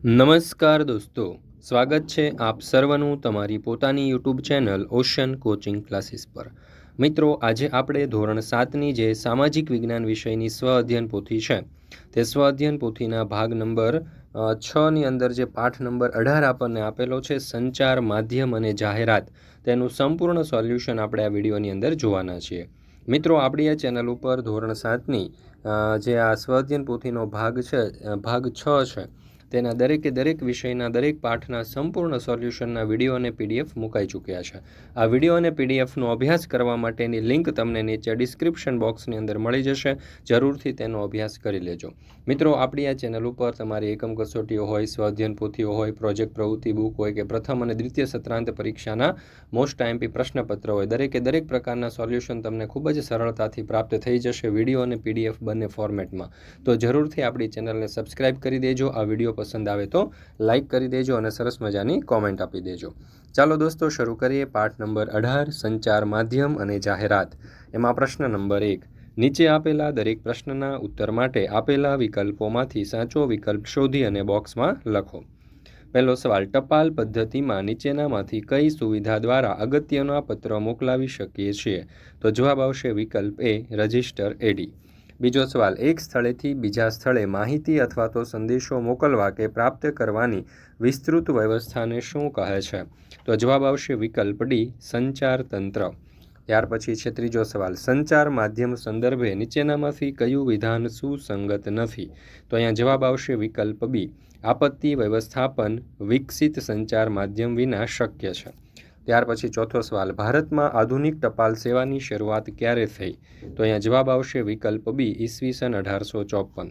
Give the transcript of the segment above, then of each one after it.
નમસ્કાર દોસ્તો, સ્વાગત છે આપ સર્વનું તમારી પોતાની YouTube channel Ocean coaching classes પર. મિત્રો, આજે આપણે ધોરણ સાતની જે સામાજિક વિજ્ઞાન વિષયની સ્વ અધ્યયન પોથી છે, તે સ્વ અધ્યયન પોથીના ભાગ નંબર છની અંદર જે પાઠ નંબર અઢાર આપણને આપેલો છે, સંચાર, માધ્યમ અને જાહેરાત, તેનું સંપૂર્ણ સોલ્યુશન આપણે આ વિડીયોની અંદર જોવાના છીએ. મિત્રો, આપણી આ ચેનલ ઉપર ધોરણ સાતની જે આ સ્વ અધ્યયન પોથીનો ભાગ છે ભાગ છ છે તેના દરેકે દરેક વિષયના દરેક પાઠના સંપૂર્ણ સોલ્યુશનના વીડિયો અને પીડીએફ મુકાઈ ચૂક્યા છે. આ વીડિયો અને પીડીએફનો અભ્યાસ કરવા માટેની લિંક તમને નીચે ડિસ્ક્રિપ્શન બોક્સની અંદર મળી જશે. જરૂરથી તેનો અભ્યાસ કરી લેજો. મિત્રો, આપણી આ ચેનલ ઉપર તમારી એકમ કસોટીઓ હોય, સ્વાધ્યન પોથીઓ હોય, પ્રોજેક્ટ પ્રવૃત્તિ બુક હોય કે પ્રથમ અને દ્વિતીય સત્રાંત પરીક્ષાના મોસ્ટ આઈએમપી પ્રશ્નપત્ર હોય, દરેકે દરેક પ્રકારના સોલ્યુશન તમને ખૂબ જ સરળતાથી પ્રાપ્ત થઈ જશે વીડિયો અને પીડીએફ બંને ફોર્મેટમાં. તો જરૂરથી આપણી ચેનલને સબસ્ક્રાઇબ કરી દેજો. આ વીડિયો પસંદ આવે તો લાઇક કરી દેજો અને સરસ મજાની કોમેન્ટ આપી દેજો. ચાલો દોસ્તો, શરૂ કરીએ પાઠ નંબર અઢાર, સંચાર માધ્યમ અને જાહેરાત. એમાં પ્રશ્ન નંબર એક, નીચે આપેલા દરેક પ્રશ્નના ઉત્તર માટે આપેલા વિકલ્પોમાંથી સાચો વિકલ્પ શોધી અને બોક્સમાં લખો. પહેલો સવાલ, ટપાલ પદ્ધતિમાં નીચેનામાંથી કઈ સુવિધા દ્વારા અગત્યના પત્ર મોકલાવી શકીએ છીએ? તો જવાબ આવશે વિકલ્પ એ, રજિસ્ટર એડી. બીજો સવાલ, એક સ્થળેથી બીજા સ્થળે માહિતી અથવા તો સંદેશો મોકલવા કે પ્રાપ્ત કરવાની વિસ્તૃત વ્યવસ્થાને શું કહે છે? તો જવાબ આવશે વિકલ્પ ડી, સંચાર તંત્ર. ત્યાર પછી છે ત્રીજો સવાલ, સંચાર માધ્યમ સંદર્ભે નીચેનામાંથી કયું વિધાન સુસંગત નથી? તો અહીંયા જવાબ આવશે વિકલ્પ બી, આપત્તિ વ્યવસ્થાપન વિકસિત સંચાર માધ્યમ વિના શક્ય છે. ત્યાર પછી ચોથો સવાલ, ભારતમાં આધુનિક ટપાલ સેવાની શરૂઆત ક્યારે થઈ? તો અહીંયા જવાબ આવશે વિકલ્પ બી ઈસવીસન અઢારસો ચોપન.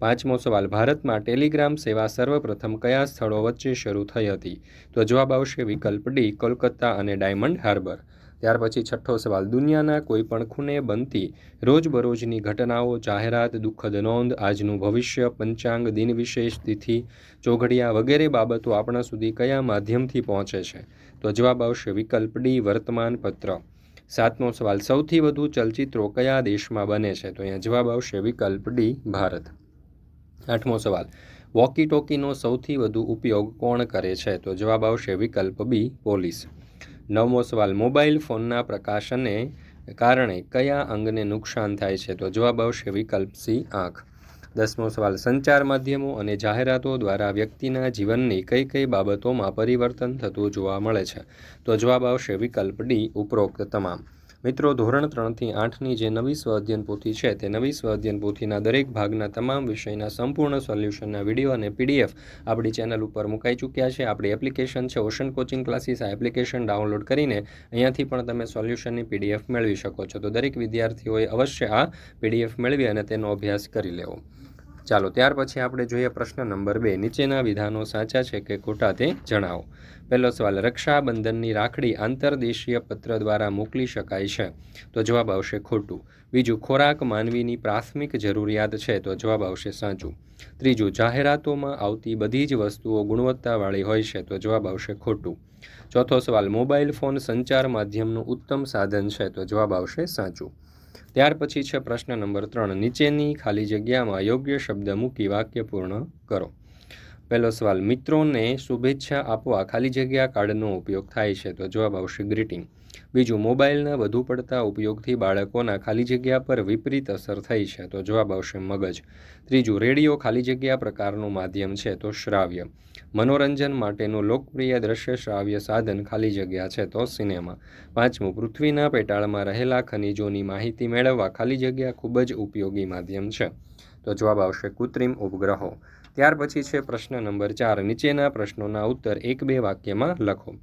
પાંચમો સવાલ, ભારતમાં ટેલિગ્રામ સેવા સર્વપ્રથમ કયા સ્થળો વચ્ચે શરૂ થઈ હતી? તો જવાબ આવશે વિકલ્પ ડી, કોલકાતા અને ડાયમંડ હાર્બર. ત્યાર પછી છઠ્ઠો સવાલ, દુનિયાના કોઈપણ ખૂણે બનતી રોજબરોજની ઘટનાઓ, જાહેરાત, દુઃખદ નોંધ, આજનું ભવિષ્ય, પંચાંગ દિન વિશેષ તિથિ, ચોઘડિયા વગેરે બાબતો આપણા સુધી કયા માધ્યમથી પહોંચે છે? તો જવાબ આવશે વિકલ્પ ડી વર્તમાન પત્ર સાતમો સવાલ, સૌથી વધુ ચલચિત્રો કયા દેશમાં બને છે? તો અહીંયા જવાબ આવશે વિકલ્પ ડી, ભારત. આઠમો સવાલ વોકી ટોકીનો સૌથી વધુ ઉપયોગ કોણ કરે છે? તો જવાબ આવશે વિકલ્પ બી, પોલીસ. નવમો સવાલ, મોબાઈલ ફોનના પ્રકાશને કારણે કયા અંગને નુકસાન થાય છે? તો જવાબ આવશે વિકલ્પ સી, આંખ. દસમો સવાલ સંચાર માધ્યમો અને જાહેરાતો દ્વારા વ્યક્તિના જીવનની કઈ કઈ બાબતોમાં પરિવર્તન થતું જોવા મળે છે? તો જવાબ આવશે વિકલ્પ ડી, ઉપરોક્ત તમામ. મિત્રો, ધોરણ ત્રણથી આઠની જે નવી સ્વ અધ્યયન પોથી છે, તે નવી સ્વ અધ્યયન પોથીના દરેક ભાગના તમામ વિષયના સંપૂર્ણ સોલ્યુશનના વીડિયો અને પીડીએફ આપણી ચેનલ ઉપર મુકાઈ ચૂક્યા છે. આપણી એપ્લિકેશન છે ઓશન કોચિંગ ક્લાસીસ. આ એપ્લિકેશન ડાઉનલોડ કરીને અહીંયાથી પણ તમે સોલ્યુશનની પીડીએફ મેળવી શકો છો. તો દરેક વિદ્યાર્થીઓએ અવશ્ય આ પીડીએફ મેળવી અને તેનો અભ્યાસ કરી લેવો. ચાલો, ત્યાર પછી આપણે જોઈએ પ્રશ્ન નંબર બે. નીચેના વિધાનો સાચા છે કે ખોટા તે જણાવો. પહેલો સવાલ, રક્ષાબંધનની રાખડી આંતરદેશીય પત્ર દ્વારા મોકલી શકાય છે? તો જવાબ આવશે ખોટું. બીજું, ખોરાક માનવીની પ્રાથમિક જરૂરિયાત છે? તો જવાબ આવશે સાચું. ત્રીજું, જાહેરાતોમાં આવતી બધી જ વસ્તુઓ ગુણવત્તાવાળી હોય છે? તો જવાબ આવશે ખોટું. ચોથો સવાલ, મોબાઈલ ફોન સંચાર માધ્યમનું ઉત્તમ સાધન છે? તો જવાબ આવશે સાચું. ત્યાર પછી છે પ્રશ્ન નંબર ત્રણ. નીચેની ખાલી જગ્યામાં યોગ્ય શબ્દ મૂકી વાક્ય પૂર્ણ કરો. પહેલો સવાલ, મિત્રોને શુભેચ્છા આપવા ખાલી જગ્યા કાર્ડનો ઉપયોગ થાય છે? તો જવાબ આવશે, ગ્રીટિંગ. બીજું, મોબાઈલના વધુ પડતા ઉપયોગથી બાળકોના ખાલી જગ્યા પર વિપરીત અસર થઈ છે, તો જવાબ આવશે મગજ. ત્રીજું, રેડિયો ખાલી જગ્યા પ્રકારનું માધ્યમ છે, તો શ્રાવ્ય. મનોરંજન માટેનું લોકપ્રિય દ્રશ્ય શ્રાવ્ય સાધન ખાલી જગ્યા છે, તો સિનેમા. પાંચમું, પૃથ્વીના પેટાળમાં રહેલા ખનિજોની માહિતી મેળવવા ખાલી જગ્યા ખૂબ જ ઉપયોગી માધ્યમ છે, તો જવાબ આવશે કૃત્રિમ ઉપગ્રહો. ત્યાર પછી છે પ્રશ્ન નંબર ચાર, નીચેના પ્રશ્નોના ઉત્તર એક બે વાક્યમાં લખો.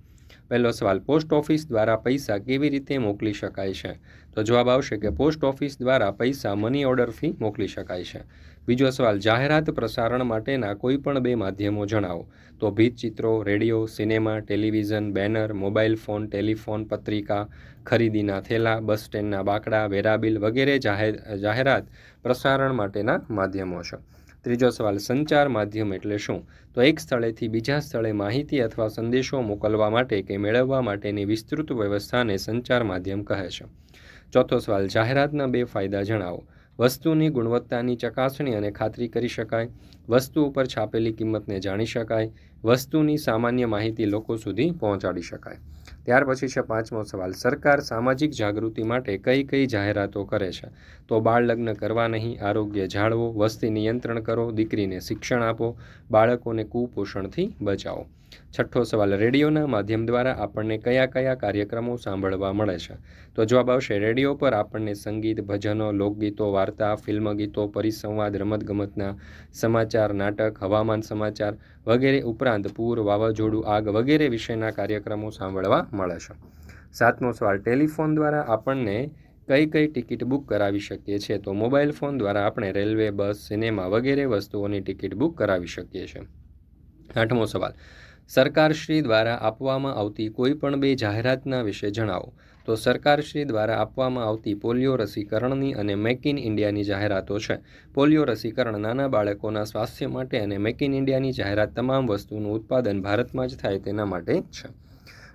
પહેલો સવાલ, પોસ્ટ ઓફિસ દ્વારા પૈસા કેવી રીતે મોકલી શકાય છે? તો જવાબ આવશે કે પોસ્ટ ઓફિસ દ્વારા પૈસા મની ઓર્ડર ફી મોકલી શકાય છે. બીજો સવાલ, જાહેરાત પ્રસારણ માટેના કોઈપણ બે માધ્યમો જણાવો. તો ભીતચિત્રો, radio, cinema, television, banner, mobile phone, telephone પત્રિકા, ખરીદીના થેલા, બસ સ્ટેન્ડના બાકડા વેરાબિલ વગેરે જાહેર, જાહેરાત પ્રસારણ માટેના માધ્યમો છે. ત્રીજો સવાલ, સંચાર માધ્યમ એટલે શું? તો એક સ્થળેથી બીજા સ્થળે માહિતી અથવા સંદેશો મોકલવા માટે કે મેળવવા માટેની વિસ્તૃત વ્યવસ્થાને સંચાર માધ્યમ કહે છે. ચોથો સવાલ, જાહેરાતના બે ફાયદા જણાવો. વસ્તુની ગુણવત્તાની ચકાસણી અને ખાતરી કરી શકાય. વસ્તુ ઉપર છાપેલી કિંમતને જાણી શકાય. વસ્તુની સામાન્ય માહિતી લોકો સુધી પહોંચાડી શકાય. ત્યાર પછી છે પાંચમો સવાલ, સરકાર સામાજિક જાગૃતિ માટે કઈ કઈ જાહેરાતો કરે છે? તો બાળ લગ્ન કરવા નહીં, આરોગ્ય જાળવો, વસ્તી નિયંત્રણ કરો, દીકરીને શિક્ષણ આપો, બાળકોને કુપોષણથી બચાવો. છઠ્ઠો સવાલ, રેડિયોના માધ્યમ દ્વારા આપણને કયા કયા કાર્યક્રમો સાંભળવા મળે છે? તો જવાબ આવશે, રેડિયો પર આપણને સંગીત, ભજનો, લોકગીતો, વાર્તા ફિલ્મ ગીતો પરિસંવાદ, રમતગમતના સમાચાર, નાટક, હવામાન સમાચાર વગેરે ઉપરાંત પૂર, વાવાઝોડું, આગ વગેરે વિષયના કાર્યક્રમો સાંભળવા મળે છે. સાતમો સવાલ, ટેલિફોન દ્વારા આપણને કઈ કઈ ટિકિટ બુક કરાવી શકીએ છીએ? તો મોબાઈલ ફોન દ્વારા આપણે રેલવે, બસ, સિનેમા વગેરે વસ્તુઓની ટિકિટ બુક કરાવી શકીએ છીએ. આઠમો સવાલ સરકારશ્રી દ્વારા આપવામાં આવતી કોઈ પણ બે જાહેરાતના વિશે જણાવો. તો સરકારશ્રી દ્વારા આપવામાં આવતી પોલિયો રસીકરણની અને મેક ઇન ઇન્ડિયાની જાહેરાતો છે. પોલિયો રસીકરણ નાના બાળકોના સ્વાસ્થ્ય માટે અને મેક ઇન ઇન્ડિયાની જાહેરાત તમામ વસ્તુનું ઉત્પાદન ભારતમાં જ થાય તેના માટે છે.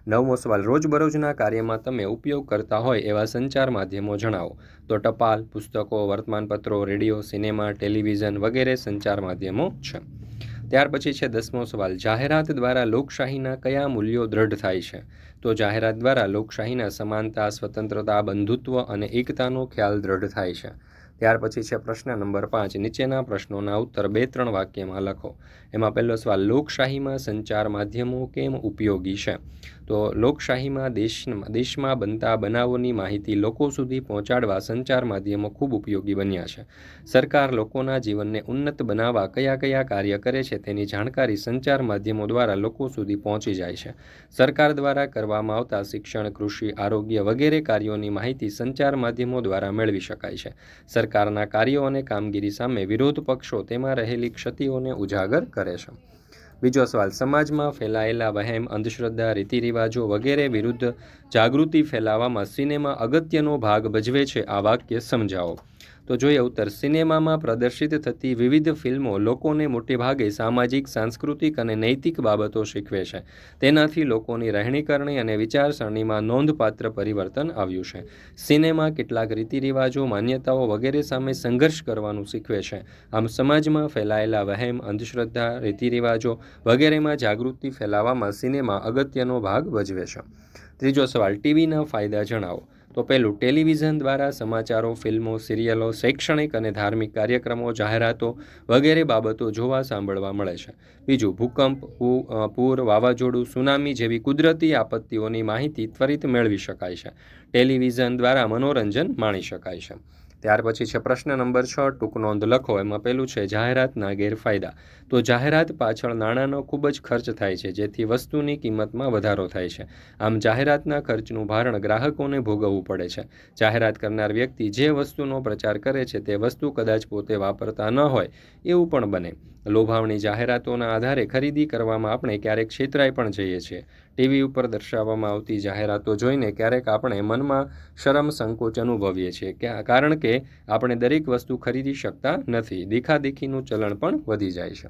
નવમો સવાલ, રોજબરોજના કાર્યમાં તમે ઉપયોગ કરતા હોય એવા સંચાર માધ્યમો જણાવો. તો ટપાલ, પુસ્તકો, વર્તમાનપત્રો, રેડિયો, સિનેમા, ટેલિવિઝન વગેરે સંચાર માધ્યમો છે. ત્યાર પછી છે દસમો સવાલ. જાહેરાત દ્વારા લોકશાહીના કયા મૂલ્યો દ્રઢ થાય છે? તો જાહેરાત દ્વારા લોકશાહીના સમાનતા, સ્વતંત્રતા, બંધુત્વ અને એકતાનો ખ્યાલ દ્રઢ થાય છે. ત્યાર પછી છે પ્રશ્ન નંબર પાંચ. નીચેના પ્રશ્નોના ઉત્તર બે ત્રણ વાક્યમાં લખો. એમાં પહેલો સવાલ, લોકશાહીમાં સંચાર માધ્યમો કેમ ઉપયોગી છે? તો લોકશાહીમાં દેશ દેશમાં બનતા બનાવોની માહિતી લોકો સુધી પહોંચાડવા સંચાર માધ્યમો ખૂબ ઉપયોગી બન્યા છે. સરકાર લોકોના જીવનને ઉન્નત બનાવવા કયા કયા કાર્ય કરે છે તેની જાણકારી સંચાર માધ્યમો દ્વારા લોકો સુધી પહોંચી જાય છે. સરકાર દ્વારા કરવામાં આવતા શિક્ષણ, કૃષિ, આરોગ્ય વગેરે કાર્યોની માહિતી સંચાર માધ્યમો દ્વારા મેળવી શકાય છે. સરકારના કાર્યો અને કામગીરી સામે વિરોધ પક્ષો તેમાં રહેલી ક્ષતિઓને ઉજાગર કરે છે. બીજો સવાલ, સમાજમાં ફેલાયેલા વહેમ, અંધશ્રદ્ધા, રીતિરિવાજો વગેરે વિરુદ્ધ જાગૃતિ ફેલાવવામાં સિનેમા અગત્યનો ભાગ ભજવે છે, આ વાક્ય સમજાવો. તો જોઈએ ઉત્તર. સિનેમામાં પ્રદર્શિત થતી વિવિધ ફિલ્મો લોકોને મોટેભાગે સામાજિક, સાંસ્કૃતિક અને નૈતિક બાબતો શીખવે છે. તેનાથી લોકોની રહેણીકરણી અને વિચારસરણીમાં નોંધપાત્ર પરિવર્તન આવ્યું છે. સિનેમા કેટલાક રીતિરિવાજો, માન્યતાઓ વગેરે સામે સંઘર્ષ કરવાનું શીખવે છે. આમ સમાજમાં ફેલાયેલા વહેમ, અંધશ્રદ્ધા, રીતિરિવાજો વગેરેમાં જાગૃતિ ફેલાવવામાં સિનેમા અગત્યનો ભાગ ભજવે છે. ત્રીજો સવાલ, ટીવીના ફાયદા જણાવો. તો પહેલું ટેલિવિઝન દ્વારા સમાચારો, ફિલ્મો, સિરિયલો, શૈક્ષણિક અને ધાર્મિક કાર્યક્રમો, જાહેરાતો વગેરે બાબતો જોવા સાંભળવા મળે છે. બીજું, ભૂકંપ પૂર, વાવાઝોડું, સુનામી જેવી કુદરતી આપત્તિઓની માહિતી ત્વરિત મેળવી શકાય છે. ટેલિવિઝન દ્વારા મનોરંજન માણી શકાય છે. ત્યાર પછી છે પ્રશ્ન નંબર છ, ટૂંક નોંધ લખો. એમાં પહેલું છે, જાહેરાતના ગેરફાયદા. તો જાહેરાત પાછળ નાણાંનો ખૂબ જ ખર્ચ થાય છે, જેથી વસ્તુની કિંમતમાં વધારો થાય છે. આમ જાહેરાતના ખર્ચનું ભારણ ગ્રાહકોને ભોગવવું પડે છે. જાહેરાત કરનાર વ્યક્તિ જે વસ્તુનો પ્રચાર કરે છે, તે વસ્તુ કદાચ પોતે વાપરતા ન હોય, એવું પણ બને. લોભાવણી જાહેરાતોના આધારે ખરીદી કરવામાં આપણે ક્યારેક છેતરાઈ પણ જઈએ છીએ. ટીવી ઉપર દર્શાવવામાં આવતી જાહેરાતો જોઈને ક્યારેક આપણે મનમાં શરમ સંકોચ અનુભવીએ છીએ. કારણ કે આપણે દરેક વસ્તુ ખરીદી શકતા નથી. દેખાદેખીનું ચલણ પણ વધી જાય છે.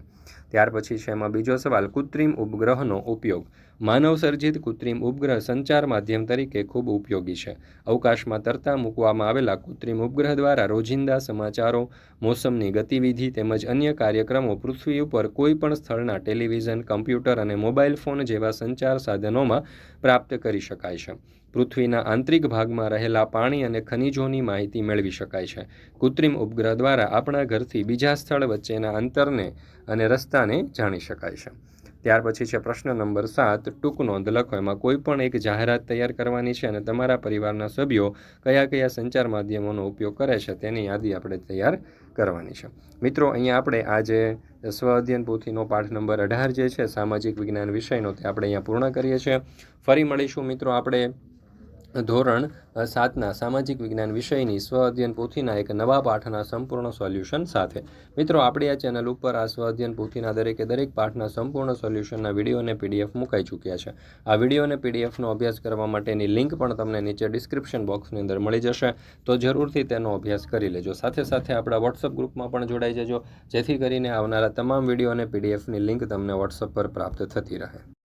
ત્યાર પછી છે એમાં બીજો સવાલ, કૃત્રિમ ઉપગ્રહનો ઉપયોગ. માનવ સર્જિત કૃત્રિમ ઉપગ્રહ સંચાર માધ્યમ તરીકે ખૂબ ઉપયોગી છે. અવકાશમાં તરતા મૂકવામાં આવેલા કૃત્રિમ ઉપગ્રહ દ્વારા રોજિંદા સમાચારો, મોસમની ગતિવિધિ તેમજ અન્ય કાર્યક્રમો પૃથ્વી ઉપર કોઈપણ સ્થળના ટેલિવિઝન, કમ્પ્યુટર અને મોબાઈલ ફોન જેવા સંચાર સાધનોમાં પ્રાપ્ત કરી શકાય છે. પૃથ્વીના આંતરિક ભાગમાં રહેલા પાણી અને ખનિજોની માહિતી મેળવી શકાય છે. કૃત્રિમ ઉપગ્રહ દ્વારા આપણા ઘરથી બીજા સ્થળ વચ્ચેના અંતરને અને રસ્તાને જાણી શકાય છે. ત્યાર પછી છે પ્રશ્ન નંબર સાત, ટૂંક નોંધ લખો. એમાં કોઈ પણ એક જાહેરાત તૈયાર કરવાની છે અને તમારા પરિવારના સભ્યો કયા કયા સંચાર માધ્યમોનો ઉપયોગ કરે છે તેની યાદી આપણે તૈયાર કરવાની છે. મિત્રો, અહીંયા આપણે આજે સ્વ અધ્યયન પોથીનો પાઠ નંબર અઢાર જે છે, સામાજિક વિજ્ઞાન વિષયનો તે આપણે અહીંયા પૂર્ણ કરીએ છીએ. ફરી મળીશું મિત્રો આપણે ધોરણ સાતના સામાજિક વિજ્ઞાન વિષયની સ્વ અધ્યયન પોથીના એક નવા પાઠના સંપૂર્ણ સોલ્યુશન સાથે. મિત્રો, આપણી આ ચેનલ ઉપર આ સ્વ અધ્યયન પોથીના દરેકે દરેક પાઠના સંપૂર્ણ સોલ્યુશનના વીડિયો અને પીડીએફ મુકાઈ ચૂક્યા છે. આ વીડિયો અને પીડીએફનો અભ્યાસ કરવા માટેની લિંક પણ તમને નીચે ડિસ્ક્રિપ્શન બોક્સની અંદર મળી જશે. તો જરૂરથી તેનો અભ્યાસ કરી લેજો. સાથે સાથે આપણા વોટ્સઅપ ગ્રુપમાં પણ જોડાઈ જજો. જેથી કરીને આવનારા તમામ વીડિયો અને પીડીએફની લિંક તમને વોટ્સઅપ પર પ્રાપ્ત થતી રહે.